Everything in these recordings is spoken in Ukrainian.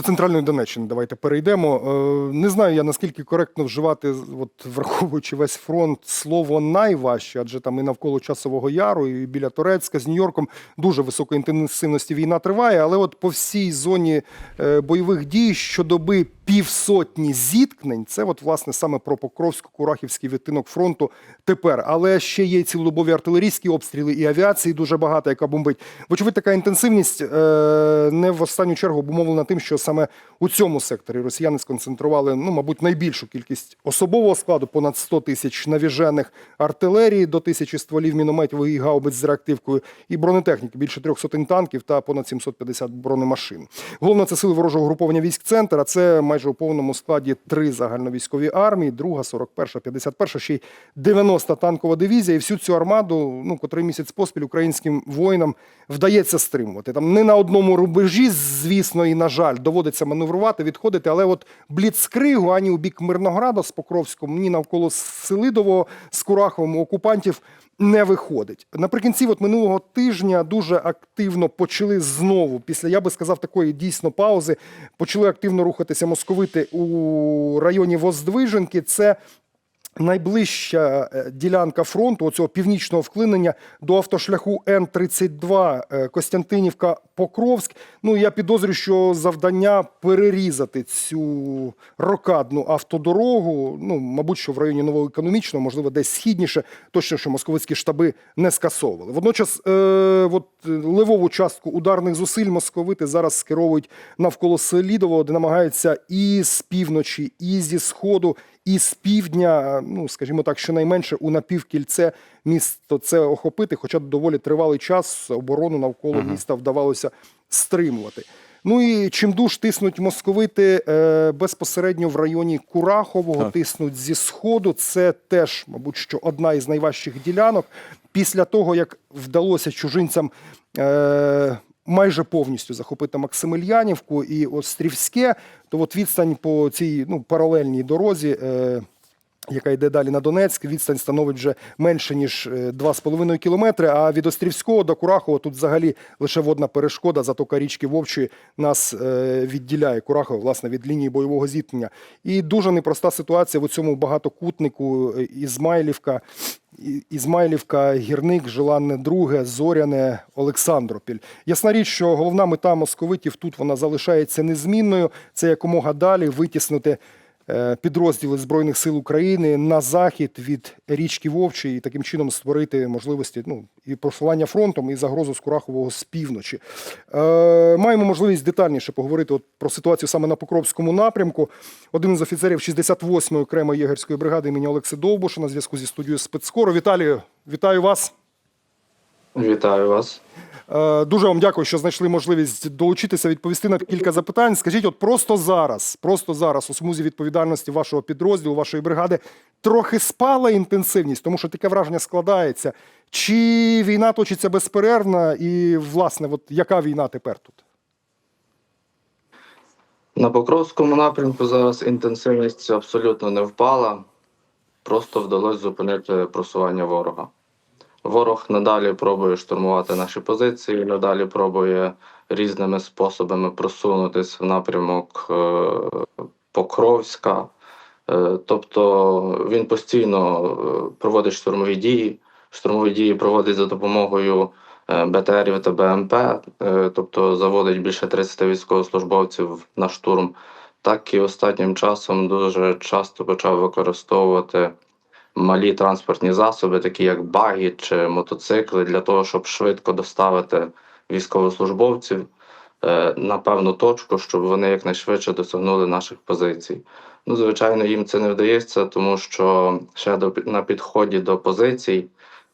До центральної Донеччини давайте перейдемо. Е, Не знаю я наскільки коректно вживати, от враховуючи весь фронт, слово найважче, адже там і навколо часового яру, і біля Турецька з Нью-Йорком дуже високої інтенсивності війна триває. Але от по всій зоні е, бойових дій щодоби півсотні зіткнень. Це от власне саме про Покровсько-Курахівський відтинок фронту тепер. Але ще є цілодобові артилерійські обстріли і авіації дуже багато, яка бомбить. Вочевидь, така інтенсивність е, не в останню чергу обумовлена тим, що саме у цьому секторі росіяни сконцентрували, ну мабуть, найбільшу кількість особового складу, понад 100 тисяч навіжених артилерії до тисячі стволів мінометів і гаубиць з реактивкою, і бронетехніки більше трьох сотень танків та понад 750 бронемашин. Головне це сили ворожого груповання військ центр. А це майже у повному складі три загальновійськові армії: друга, 41, 51, ще й 90 танкова дивізія. І всю цю армаду, ну котрий місяць поспіль українським воїнам вдається стримувати. Там не на одному рубежі, звісно, і на жаль, доводиться маневрувати, відходити. Але от бліцкригу ані у бік Мирнограда з Покровськом, ні навколо Селидового з Кураховим окупантів не виходить. Наприкінці от минулого тижня дуже активно почали знову, після я би сказав, такої дійсно паузи, почали активно рухатися московити у районі Воздвиженки. Це Найближча е, ділянка фронту, оцього північного вклинення до автошляху Н-32 е, Костянтинівка Покровськ. Ну я підозрюю, що завдання перерізати цю рокадну автодорогу. Ну, мабуть, що в районі новоекономічного, можливо, десь східніше, точно, що московицькі штаби не скасовували. Водночас, е, от левову частку ударних зусиль московити зараз скеровують навколо Селідового, де намагаються і з півночі, і зі сходу, і з півдня, ну скажімо так, щонайменше у напівкільце місто це охопити, хоча доволі тривалий час оборону навколо міста вдавалося стримувати. Ну і чимдуж тиснуть московити е, безпосередньо в районі Курахового, Так. тиснуть зі сходу. Це теж, мабуть, що одна із найважчих ділянок. Після того, як вдалося чужинцям е, майже повністю захопити Максимilianівку і Острівське, то от відстань по цій ну, паралельній дорозі. Е, яка йде далі на Донецьк, відстань становить вже менше ніж е, 2,5 кілометри. А від Острівського до Курахова тут взагалі лише водна перешкода. Затока річки Вовчої нас е, відділяє Курахова, власне, від лінії бойового зіткнення. І дуже непроста ситуація в цьому багатокутнику е, Ізмайлівка. Ізмайлівка, Гірник, Желанне Друге, Зоряне, Олександропіль. Ясна річ, що головна мета московитів тут вона залишається незмінною. Це якомога далі витіснути е, підрозділи Збройних сил України на захід від річки Вовчі і таким чином створити можливості ну, і просування фронтом, і загрозу з Курахового з півночі. Е, маємо можливість детальніше поговорити от про ситуацію саме на Покровському напрямку. Один із офіцерів 68-ї окремої єгерської бригади імені Олекси Довбуша на зв'язку зі студією спецскору. Віталію, вітаю вас. Вітаю вас. Е, Дуже вам дякую, що знайшли можливість долучитися, відповісти на кілька запитань. Скажіть, от просто зараз, просто зараз у смузі відповідальності вашого підрозділу, вашої бригади, трохи спала інтенсивність, тому що таке враження складається. Чи війна точиться безперервно, і власне, от яка війна тепер тут? На Покровському напрямку зараз інтенсивність абсолютно не впала. Просто вдалося зупинити просування ворога. Ворог надалі пробує штурмувати наші позиції, надалі пробує різними способами просунутися в напрямок е, Покровська. Е, Тобто він постійно е, проводить штурмові дії. Штурмові дії проводить за допомогою БТРів та БМП, тобто заводить більше 30 військовослужбовців на штурм. Так і останнім часом дуже часто почав використовувати малі транспортні засоби, такі як багі чи мотоцикли, для того, щоб швидко доставити військовослужбовців е, на певну точку, щоб вони якнайшвидше досягнули наших позицій. Ну, звичайно, їм це не вдається, тому що ще до, на підході до позицій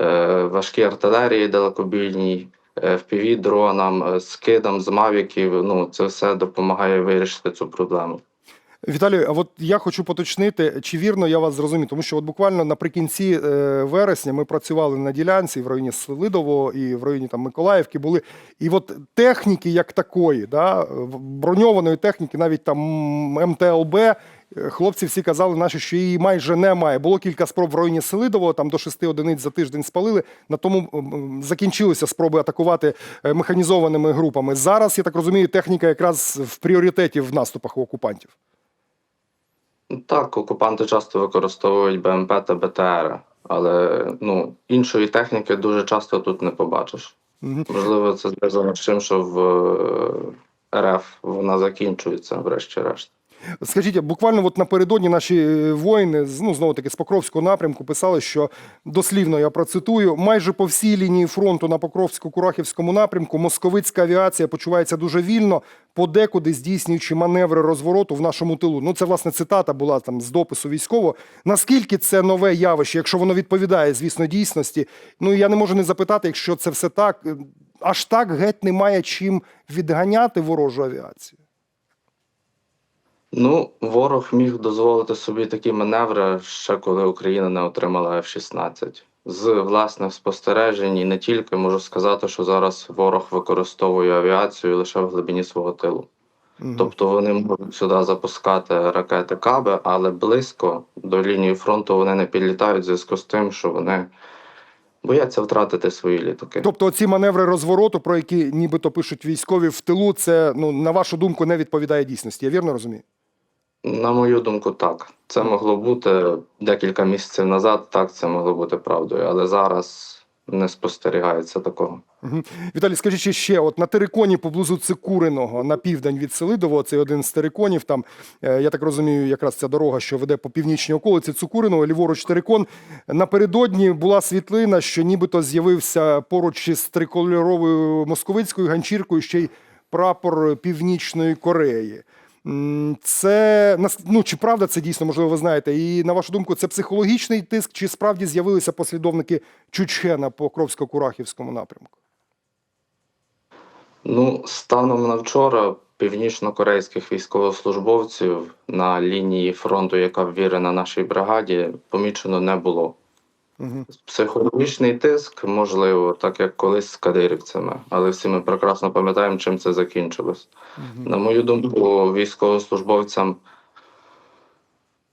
е, важкі артилерії далекобійні, е, FPV дронам, скидам з мавіків. Ну, це все допомагає вирішити цю проблему. Віталію, а от я хочу поточнити, чи вірно я вас зрозумів, тому що от буквально наприкінці е, вересня ми працювали на ділянці в районі Селидово і в районі там Миколаївки були. І от техніки як такої, да, броньованої техніки, навіть там МТЛБ, е, хлопці всі казали наші, що її майже немає. Було кілька спроб в районі Селидово, там до шести одиниць за тиждень спалили. На тому закінчилися спроби атакувати е, механізованими групами. Зараз, я так розумію, техніка якраз в пріоритеті в наступах у окупантів. Так, окупанти часто використовують БМП та БТР, але ну, іншої техніки дуже часто тут не побачиш. Можливо, це зв'язано з тим, що в е, РФ вона закінчується, врешті-решт. Скажіть, буквально от напередодні наші е, воїни, ну знову таки з Покровського напрямку, писали, що дослівно я процитую: майже по всій лінії фронту на Покровсько-Курахівському напрямку московицька авіація почувається дуже вільно, подекуди здійснюючи маневри розвороту в нашому тилу. Ну це власне цитата була там з допису військового. Наскільки це нове явище, якщо воно відповідає, звісно, дійсності? Ну я не можу не запитати, якщо це все так, е, аж так геть немає чим відганяти ворожу авіацію. Ну, ворог міг дозволити собі такі маневри ще коли Україна не отримала F-16. З власних спостережень і не тільки можу сказати, що зараз ворог використовує авіацію лише в глибині свого тилу. Мгм. Тобто вони можуть сюди запускати ракети каби, але близько до лінії фронту вони не підлітають в зв'язку з тим, що вони бояться втратити свої літаки. Тобто ці маневри розвороту, про які нібито пишуть військові в тилу, це ну на вашу думку не відповідає дійсності. Я вірно розумію? На мою думку, так. Це могло бути декілька місяців назад, так це могло бути правдою, але зараз не спостерігається такого. Віталій, скажіть ще ще, от на териконі поблизу Цикуриного на південь від Селидово, це один з териконів. Там е, я так розумію, якраз ця дорога, що веде по північній околиці Цукуриного, ліворуч терикон. Напередодні була світлина, що нібито з'явився поруч із трикольоровою московицькою ганчіркою ще й прапор Північної Кореї. Це ну, чи правда це дійсно, можливо, ви знаєте? І на вашу думку, це психологічний тиск, чи справді з'явилися послідовники Чучхе на Покровсько-Курахівському напрямку? Ну, станом на вчора північно-корейських військовослужбовців на лінії фронту, яка ввірена нашій бригаді, помічено не було. Угу. Психологічний тиск, можливо, так як колись з кадирівцями, але всі ми прекрасно пам'ятаємо, чим це закінчилось. На мою думку, військовослужбовцям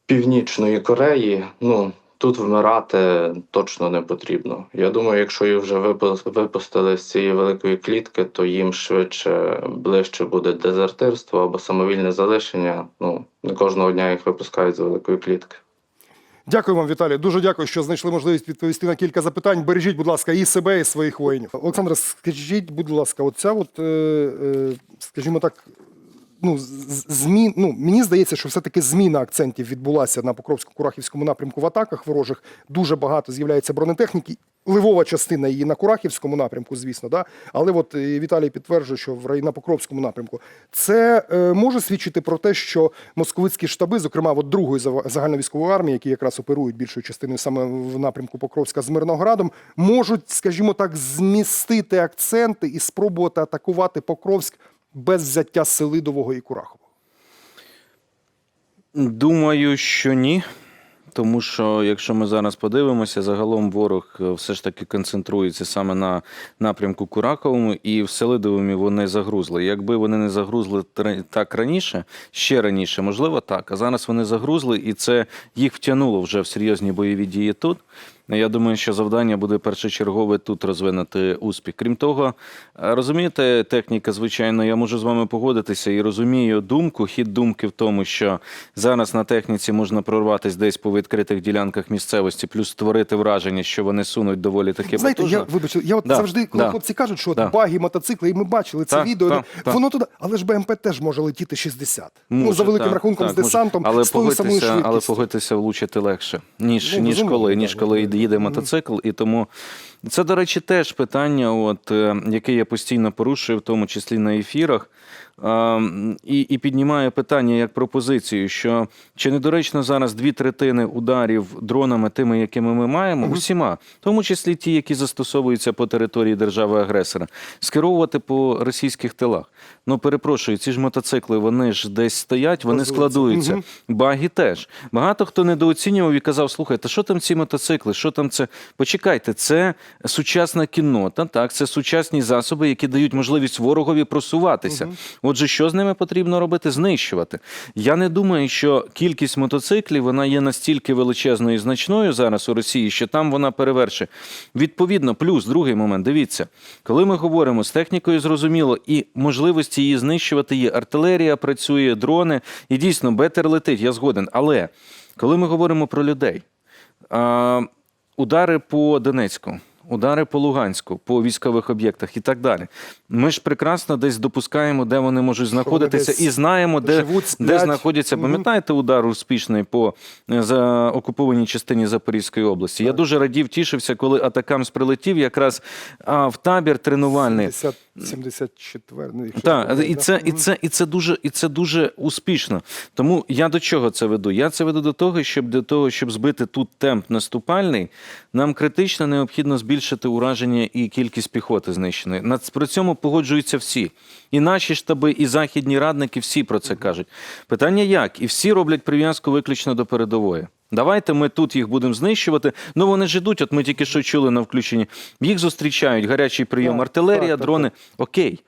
Північної Кореї, ну тут вмирати точно не потрібно. Я думаю, якщо їх вже випустили з цієї великої клітки, то їм швидше ближче буде дезертирство або самовільне залишення. Ну не кожного дня їх випускають з великої клітки. Дякую вам, Віталій. Дуже дякую, що знайшли можливість відповісти на кілька запитань. Бережіть, будь ласка, і себе, і своїх воїнів. Олександр, скажіть, будь ласка, оця, от, е, е, скажімо так, ну, змін, ну, мені здається, що все-таки зміна акцентів відбулася на Покровсько-Курахівському напрямку в атаках ворожих. Дуже багато з'являється бронетехніки. Ливова частина її на Курахівському напрямку, звісно, да? але от е, Віталій підтверджує, що в на Покровському напрямку це е, може свідчити про те, що московицькі штаби, зокрема от другої загальновійськової армії, які якраз оперують більшою частиною саме в напрямку Покровська з Мирноградом, можуть, скажімо так, змістити акценти і спробувати атакувати Покровськ без взяття Селидового і Курахового. Думаю, що ні. Тому що якщо ми зараз подивимося, загалом ворог е, все ж таки концентрується саме на напрямку Кураковому, і в Селидовому вони загрузли. Якби вони не загрузли так раніше, ще раніше, можливо, так. А зараз вони загрузли, і це їх втягнуло вже в серйозні бойові дії тут. Я думаю, що завдання буде першочергове тут розвинути успіх. Крім того, е, розумієте, техніка, звичайно, я можу з вами погодитися і розумію думку, хід думки в тому, що зараз на техніці можна прорватися десь по відкритих ділянках місцевості, плюс створити враження, що вони сунуть доволі таки Знаєте, потужно. я вибачте, я от Да, завжди, коли да. хлопці кажуть, що от баги, мотоцикли, і ми бачили це Так, відео, так, так. воно туди, але ж БМП теж може летіти 60. ну, за великим так, рахунком, так, з десантом, але з тою самою погодьтеся, але швидкістю. погодьтеся влучити легше, ніж, Ну, ніж коли, так, ніж коли їде мотоцикл. І тому це, до речі, теж питання, от, е, яке я постійно порушую, в тому числі на ефірах. Ем, і, і піднімає питання як пропозицію, що чи недоречно зараз дві третини ударів дронами, тими, якими ми маємо, усіма, в тому числі ті, які застосовуються по території держави-агресора, скеровувати по російських тилах. Ну, перепрошую, ці ж мотоцикли, вони ж десь стоять, вони складуються. Баги теж. Багато хто недооцінював і казав: слухайте, що там ці мотоцикли? Що там це? Почекайте, це сучасна кіннота, так, це сучасні засоби, які дають можливість ворогові просуватися. Отже, що з ними потрібно робити? Знищувати. Я не думаю, що кількість мотоциклів вона є настільки величезною і значною зараз у Росії, що там вона перевершить. Відповідно, плюс другий момент. Дивіться, коли ми говоримо з технікою, зрозуміло, і можливості її знищувати є. Артилерія працює, дрони, і дійсно бетер летить, я згоден. Але коли ми говоримо про людей, удари по Донецьку. Удари по Луганську, по військових об'єктах і так далі. Ми ж прекрасно десь допускаємо, де вони можуть знаходитися, і знаємо, де, живуть, де знаходяться. Пам'ятаєте удар успішний по е, за окупованій частині Запорізької області? Я дуже радів, тішився, коли Атакамс прилетів якраз а, в табір тренувальний. 70, 74, ну, Так, і це, і це, і це дуже, і це дуже успішно. Тому я до чого це веду? Я це веду до того, щоб для того, щоб збити тут темп наступальний, нам критично необхідно збільшити ураження і кількість піхоти знищеної. Над при цьому погоджуються всі. І наші штаби, і західні радники всі про це кажуть. Питання як? І всі роблять прив'язку виключно до передової. Давайте ми тут їх будемо знищувати. Ну вони ж ідуть, от ми тільки що чули на включенні. Їх зустрічають гарячий прийом артилерія, дрони. Окей.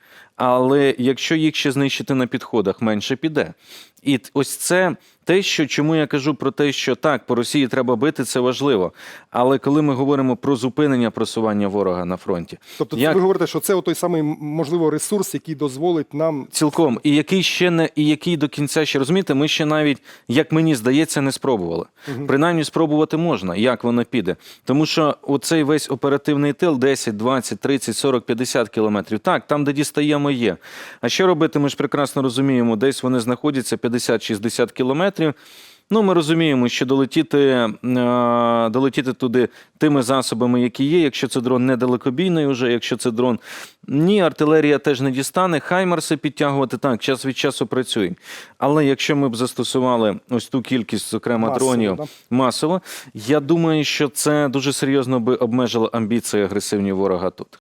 Але якщо їх ще знищити на підходах, менше піде. І ось це те, що чому я кажу про те, що так, по Росії треба бити, це важливо. Але коли ми говоримо про зупинення просування ворога на фронті, Тобто як- ви говорите, що це той самий можливо ресурс, який дозволить нам Цілком, і який ще не і який до кінця ще розумієте, ми ще навіть, як мені здається, не спробували. Принаймні спробувати можна, як воно піде. Тому що оцей весь оперативний тил 10, 20, 30, 40, 50 кілометрів. Так, там, де дістаємо, є. А що робити? Ми ж прекрасно розуміємо, десь вони знаходяться 50-60 кілометрів. Ну, ми розуміємо, що долетіти, е, долетіти туди тими засобами, які є, якщо це дрон недалекобійний, уже, якщо це дрон, ні, артилерія теж не дістане. Хаймарси підтягувати так, час від часу працює. Але якщо ми б застосували ось ту кількість, зокрема, Масово, дронів да? масово, я думаю, що це дуже серйозно би обмежило амбіції агресивні ворога тут.